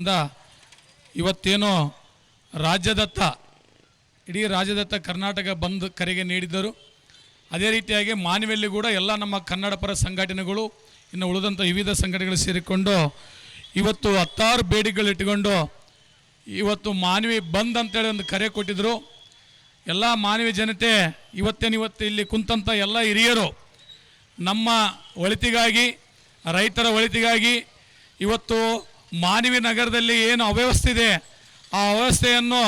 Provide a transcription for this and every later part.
ಇಂದ ಇವತ್ತೇನೋ ರಾಜ್ಯದತ್ತ, ಇಡೀ ರಾಜ್ಯದತ್ತ ಕರ್ನಾಟಕ ಬಂದ್ ಕರೆಗೆ ನೀಡಿದ್ದರು. ಅದೇ ರೀತಿಯಾಗಿ ಮಾನವಿಯಲ್ಲಿ ಕೂಡ ಎಲ್ಲ ನಮ್ಮ ಕನ್ನಡ ಪರ ಸಂಘಟನೆಗಳು, ಇನ್ನು ಉಳಿದಂಥ ವಿವಿಧ ಸಂಘಟನೆಗಳು ಸೇರಿಕೊಂಡು ಇವತ್ತು ಹತ್ತಾರು ಬೇಡಿಕೆಗಳಿಟ್ಟುಕೊಂಡು ಇವತ್ತು ಮಾನವಿ ಬಂದ್ ಅಂತೇಳಿ ಒಂದು ಕರೆ ಕೊಟ್ಟಿದ್ದರು ಎಲ್ಲ ಮಾನವಿ ಜನತೆ ಇವತ್ತೇನು ಇವತ್ತು ಇಲ್ಲಿ ಕುಂತಂಥ ಎಲ್ಲ ಹಿರಿಯರು, ನಮ್ಮ ಒಳಿತಿಗಾಗಿ, ರೈತರ ಒಳಿತಿಗಾಗಿ ಇವತ್ತು ಮಾನವಿ ನಗರದಲ್ಲಿ ಏನು ಅವ್ಯವಸ್ಥೆ ಇದೆ, ಆ ಅವ್ಯವಸ್ಥೆಯನ್ನು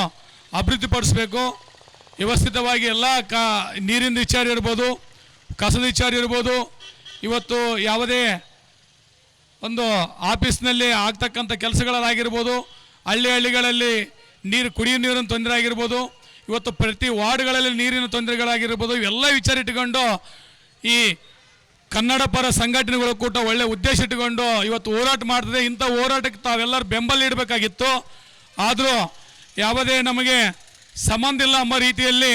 ಅಭಿವೃದ್ಧಿಪಡಿಸಬೇಕು. ವ್ಯವಸ್ಥಿತವಾಗಿ ಎಲ್ಲ ಕ, ನೀರಿನ ವಿಚಾರ ಇರ್ಬೋದು, ಕಸದ ವಿಚಾರ ಇರ್ಬೋದು. ಇವತ್ತು ಯಾವುದೇ ಒಂದು ಆಫೀಸ್ನಲ್ಲಿ ಆಗ್ತಕ್ಕಂಥ ಕೆಲಸಗಳಾಗಿರ್ಬೋದು, ಹಳ್ಳಿ ಹಳ್ಳಿಗಳಲ್ಲಿ ನೀರು ಕುಡಿಯುವ ನೀರಿನ ತೊಂದರೆ ಆಗಿರ್ಬೋದು, ಇವತ್ತು ಪ್ರತಿ ವಾರ್ಡ್ಗಳಲ್ಲಿ ನೀರಿನ ತೊಂದರೆಗಳಾಗಿರ್ಬೋದು, ಇವೆಲ್ಲ ವಿಚಾರ ಇಟ್ಟುಕೊಂಡು ಈ ಕನ್ನಡ ಪರ ಸಂಘಟನೆಗಳು ಕೂಡ ಒಳ್ಳೆ ಉದ್ದೇಶ ಇಟ್ಟುಕೊಂಡು ಇವತ್ತು ಹೋರಾಟ ಮಾಡ್ತದೆ. ಇಂಥ ಹೋರಾಟಕ್ಕೆ ತಾವೆಲ್ಲರೂ ಬೆಂಬಲ ನೀಡಬೇಕಾಗಿತ್ತು. ಆದರೂ ಯಾವುದೇ ನಮಗೆ ಸಂಬಂಧ ಇಲ್ಲ ಎಂಬ ರೀತಿಯಲ್ಲಿ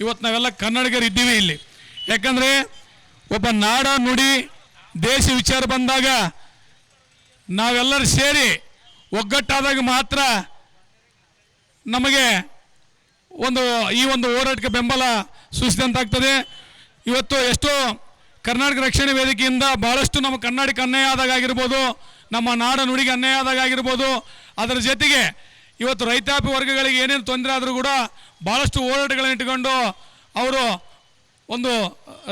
ಇವತ್ತು ನಾವೆಲ್ಲ ಕನ್ನಡಿಗರು ಇದ್ದೀವಿ ಇಲ್ಲಿ. ಯಾಕಂದರೆ ಒಬ್ಬ ನಾಡ ನುಡಿ ದೇಶ ವಿಚಾರ ಬಂದಾಗ ನಾವೆಲ್ಲರೂ ಸೇರಿ ಒಗ್ಗಟ್ಟಾದಾಗ ಮಾತ್ರ ನಮಗೆ ಒಂದು ಈ ಒಂದು ಹೋರಾಟಕ್ಕೆ ಬೆಂಬಲ ಸೂಚಿಸಿದಂತಾಗ್ತದೆ. ಇವತ್ತು ಎಷ್ಟೋ ಕರ್ನಾಟಕ ರಕ್ಷಣೆ ವೇದಿಕೆಯಿಂದ ಬಹಳಷ್ಟು ನಮ್ಮ ಕನ್ನಡಕ್ಕೆ ಅನ್ಯಾಯ ಆದಾಗ ಆಗಿರ್ಬೋದು ನಮ್ಮ ನಾಡ ನುಡಿಗೆ ಅನ್ಯಾಯ ಆದಾಗ ಆಗಿರ್ಬೋದು ಅದರ ಜೊತೆಗೆ ಇವತ್ತು ರೈತಾಪಿ ವರ್ಗಗಳಿಗೆ ಏನೇನು ತೊಂದರೆ ಆದರೂ ಕೂಡ ಭಾಳಷ್ಟು ಹೋರಾಟಗಳನ್ನು ಇಟ್ಟುಕೊಂಡು ಅವರು ಒಂದು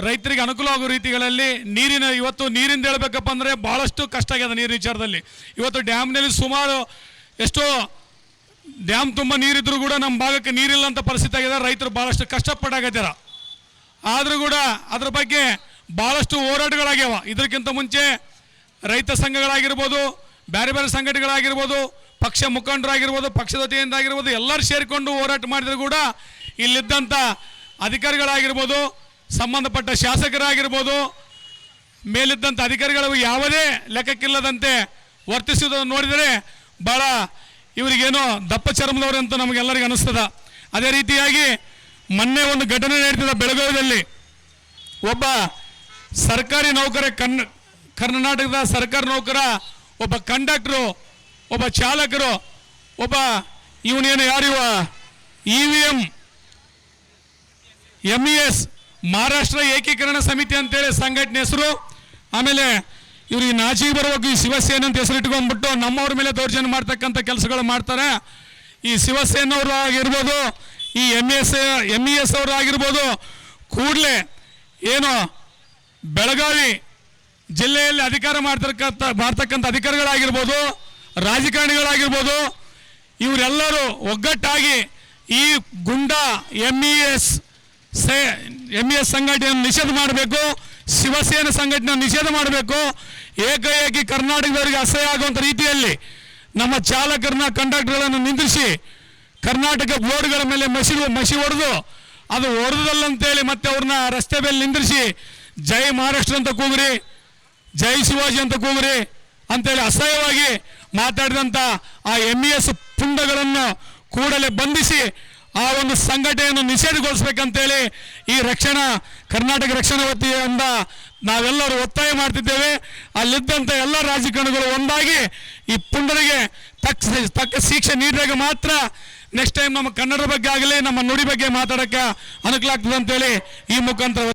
ರೈತರಿಗೆ ಅನುಕೂಲ ಆಗೋ ರೀತಿಗಳಲ್ಲಿ ನೀರಿನ ಇವತ್ತು ನೀರಿಂದ ಹೇಳ್ಬೇಕಪ್ಪ ಅಂದರೆ ಭಾಳಷ್ಟು ಕಷ್ಟ ಆಗ್ಯದ ನೀರಿನ ವಿಚಾರದಲ್ಲಿ. ಇವತ್ತು ಡ್ಯಾಮ್ನಲ್ಲಿ ಸುಮಾರು ಎಷ್ಟೋ ಡ್ಯಾಮ್ ತುಂಬ ನೀರಿದ್ದರೂ ಕೂಡ ನಮ್ಮ ಭಾಗಕ್ಕೆ ನೀರಿಲ್ಲ ಅಂತ ಪರಿಸ್ಥಿತಿ ಆಗಿದೆ ರೈತರು ಭಾಳಷ್ಟು ಕಷ್ಟಪಟ್ಟಾಗತ್ತಾರ ಆದರೂ ಕೂಡ ಅದ್ರ ಬಗ್ಗೆ ಭಾಳಷ್ಟು ಹೋರಾಟಗಳಾಗ್ಯಾವ. ಇದಕ್ಕಿಂತ ಮುಂಚೆ ರೈತ ಸಂಘಗಳಾಗಿರ್ಬೋದು ಬೇರೆ ಬೇರೆ ಸಂಘಟನೆಗಳಾಗಿರ್ಬೋದು, ಪಕ್ಷ ಮುಖಂಡರಾಗಿರ್ಬೋದು, ಪಕ್ಷದ ವತಿಯಿಂದ ಆಗಿರ್ಬೋದು ಎಲ್ಲರೂ ಸೇರಿಕೊಂಡು ಹೋರಾಟ ಮಾಡಿದ್ರು ಕೂಡ ಇಲ್ಲಿದ್ದಂಥ ಅಧಿಕಾರಿಗಳಾಗಿರ್ಬೋದು, ಸಂಬಂಧಪಟ್ಟ ಶಾಸಕರಾಗಿರ್ಬೋದು ಮೇಲಿದ್ದಂಥ ಅಧಿಕಾರಿಗಳು ಯಾವುದೇ ಲೆಕ್ಕಕ್ಕಿಲ್ಲದಂತೆ ವರ್ತಿಸುವುದನ್ನು ನೋಡಿದರೆ ಭಾಳ ಇವರಿಗೇನೋ ದಪ್ಪ ಚರ್ಮದವರು ಅಂತ ನಮಗೆಲ್ಲರಿಗೂ ಅನಿಸ್ತದ. ಅದೇ ರೀತಿಯಾಗಿ ಮೊನ್ನೆ ಒಂದು ಘಟನೆ ನಡೀತದೆ ಬೆಳಗಾವಿಯಲ್ಲಿ. ಒಬ್ಬ ಸರ್ಕಾರಿ ನೌಕರ ಕರ್ನಾಟಕದ ಸರ್ಕಾರಿ ನೌಕರ, ಒಬ್ಬ ಕಂಡಕ್ಟ್ರು, ಒಬ್ಬ ಚಾಲಕರು, ಒಬ್ಬ ಇವನೇನು ಯಾರಿವ? E V M M E S Maharashtra Ekikaran Samiti ಅಂತೇಳಿ ಸಂಘಟನೆ ಹೆಸರು. ಆಮೇಲೆ ಇವ್ರಿಗೆ ನಾಜಿ ಬರುವಾಗ ಈ ಶಿವಸೇನೆ ಅಂತ ಹೆಸರು ಇಟ್ಕೊಂಡ್ಬಿಟ್ಟು ನಮ್ಮವ್ರ ಮೇಲೆ ದೌರ್ಜನ್ಯ ಮಾಡ್ತಕ್ಕಂಥ ಕೆಲಸಗಳು ಮಾಡ್ತಾರೆ. ಈ ಶಿವಸೇನವರು ಆಗಿರ್ಬೋದು, ಈ M S M E S ಅವರು ಆಗಿರ್ಬೋದು, ಕೂಡಲೇ ಏನು ಬೆಳಗಾವಿ ಜಿಲ್ಲೆಯಲ್ಲಿ ಅಧಿಕಾರ ಮಾಡ್ತಕ್ಕಂಥ ಮಾಡ್ತಕ್ಕಂಥ ಅಧಿಕಾರಿಗಳಾಗಿರ್ಬೋದು, ರಾಜಕಾರಣಿಗಳಾಗಿರ್ಬೋದು, ಇವರೆಲ್ಲರೂ ಒಗ್ಗಟ್ಟಾಗಿ ಈ ಗುಂಡ ಎಂ ಇ ಎಸ್ ಸೇ ಎಂ ಎಸ್ ಸಂಘಟನೆಯನ್ನು ನಿಷೇಧ ಮಾಡಬೇಕು, ಶಿವಸೇನೆ ಸಂಘಟನೆಯನ್ನು ನಿಷೇಧ ಮಾಡಬೇಕು, ಏಕಏಕಿ ಕರ್ನಾಟಕದವರಿಗೆ ಅಸಹ್ಯ ಆಗುವಂಥ ರೀತಿಯಲ್ಲಿ ನಮ್ಮ ಚಾಲಕರನ್ನ, ಕಂಡಕ್ಟರ್ಗಳನ್ನು ನಿಂದಿಸಿ ಕರ್ನಾಟಕ ಬೋರ್ಡ್ಗಳ ಮೇಲೆ ಮಸಿ ಮಸಿ ಹೊಡೆದು ಅದು ಹೊಡೆದಲ್ಲಂತೇಳಿ ಮತ್ತೆ ಅವ್ರನ್ನ ರಸ್ತೆ ಮೇಲೆ ನಿಂದಿರಿಸಿ ಜೈ ಮಹಾರಾಷ್ಟ್ರ ಅಂತ ಕೂಗ್ರಿ, ಜೈ ಶಿವಾಜಿ ಅಂತ ಕೂಗ್ರಿ ಅಂತೇಳಿ ಅಸಹ್ಯವಾಗಿ ಮಾತಾಡಿದಂಥ ಆ ಎಂ ಇ ಎಸ್ ಪುಂಡಗಳನ್ನು ಕೂಡಲೇ ಬಂಧಿಸಿ ಆ ಒಂದು ಸಂಘಟನೆಯನ್ನು ನಿಷೇಧಗೊಳಿಸ್ಬೇಕಂತೇಳಿ ಈ ರಕ್ಷಣಾ, ಕರ್ನಾಟಕ ರಕ್ಷಣಾ ವತಿಯಿಂದ ನಾವೆಲ್ಲರೂ ಒತ್ತಾಯ ಮಾಡ್ತಿದ್ದೇವೆ. ಅಲ್ಲಿದ್ದಂಥ ಎಲ್ಲ ರಾಜಕಾರಣಿಗಳು ಒಂದಾಗಿ ಈ ಪುಂಡರಿಗೆ ತಕ್ಕ ತಕ್ಕ ಶಿಕ್ಷೆ ನೀಡಿದಾಗ ಮಾತ್ರ ನೆಕ್ಸ್ಟ್ ಟೈಮ್ ನಮ್ಮ ಕನ್ನಡ ಬಗ್ಗೆ ಆಗಲಿ, ನಮ್ಮ ನುಡಿ ಬಗ್ಗೆ ಮಾತಾಡೋಕ್ಕೆ ಅನುಕೂಲ ಆಗ್ತದೆ ಅಂತೇಳಿ ಈ ಮುಖಾಂತರ